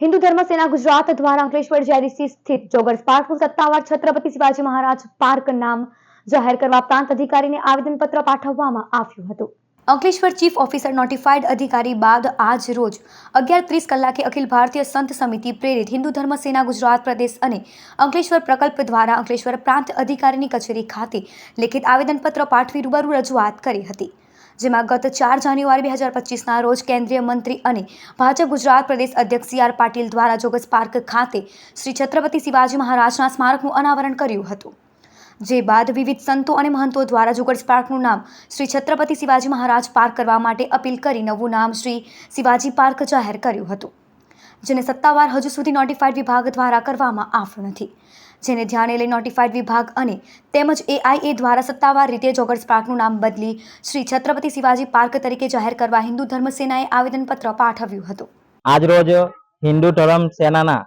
હિન્દુ ધર્મ સેના ગુજરાત દ્વારા અંકલેશ્વર જેરીસી સ્થિત જોગર્સ પાર્કનું સત્તાવાર છત્રપતિ શિવાજી મહારાજ પાર્ક નામ જાહેર કરવા પ્રાંત અધિકારીને આવેદનપત્ર પાઠવવામાં આવ્યું હતું. અંકલેશ્વર ચીફ ઓફિસર નોટિફાઈડ અધિકારી બાદ આજ રોજ અગિયાર ત્રીસ કલાકે અખિલ ભારતીય સંત સમિતિ પ્રેરિત હિન્દુ ધર્મ સેના ગુજરાત પ્રદેશ અને અંકલેશ્વર પ્રકલ્પ દ્વારા અંકલેશ્વર પ્રાંત અધિકારીની કચેરી ખાતે લેખિત આવેદનપત્ર પાઠવી રૂબરૂ રજૂઆત કરી હતી. જેમાં ગત ચાર જાન્યુઆરી બે હજાર પચીસના રોજ કેન્દ્રીય મંત્રી અને ભાજપ ગુજરાત પ્રદેશ અધ્યક્ષ સી આર પાટીલ દ્વારા જોગસ પાર્ક ખાતે શ્રી છત્રપતિ શિવાજી મહારાજના સ્મારકનું અનાવરણ કર્યું હતું. જે બાદ વિવિધ સંતો અને મહંતો દ્વારા જુગર્સ પાર્કનું નામ શ્રી છત્રપતિ શિવાજી મહારાજ પાર્ક કરવા માટે અપીલ કરી નવું નામ શ્રી શિવાજી પાર્ક જાહેર કર્યું હતું. જેને સત્તાવાર હજુ સુધી નોટિફાઈડ વિભાગ દ્વારા કરવામાં આવ્યું નથી. જેને ધ્યાને લઈ નોટિફાઈડ વિભાગ અને તેમજ એઆઈએ દ્વારા સત્તાવાર રીતે જોગર્સ પાર્કનું નામ બદલી શ્રી છત્રપતિ શિવાજી પાર્ક તરીકે જાહેર કરવા હિન્દુ ધર્મ સેનાએ આવેદનપત્ર પાઠવ્યું હતું. આજરોજ હિન્દુ ધર્મ સેનાના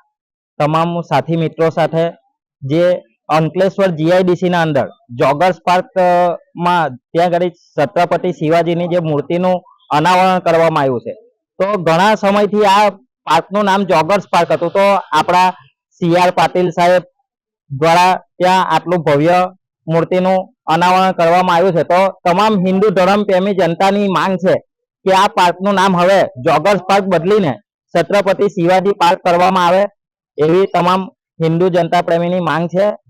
તમામ સાથી મિત્રો સાથે જે અંકલેશ્વર જીઆઈડીસી ના અંદર જોગર્સ પાર્કમાં ત્યાં આગળ છત્રપતિ શિવાજીની જે મૂર્તિનું અનાવરણ કરવામાં આવ્યું છે. તો ઘણા સમયથી આ પાર્કનું નામ જોગર્સ પાર્ક હતું. તો આપણા સી આર પાટીલ સાહેબ દ્વારા ત્યાં આટલું ભવ્ય મૂર્તિનું અનાવરણ કરવામાં આવ્યું છે. તો તમામ હિન્દુ ધર્મ પ્રેમી જનતાની માંગ છે કે આ પાર્કનું નામ હવે જોગર્સ પાર્ક બદલીને છત્રપતિ શિવાજી પાર્ક કરવામાં આવે એવી તમામ હિન્દુ જનતા પ્રેમીની માંગ છે.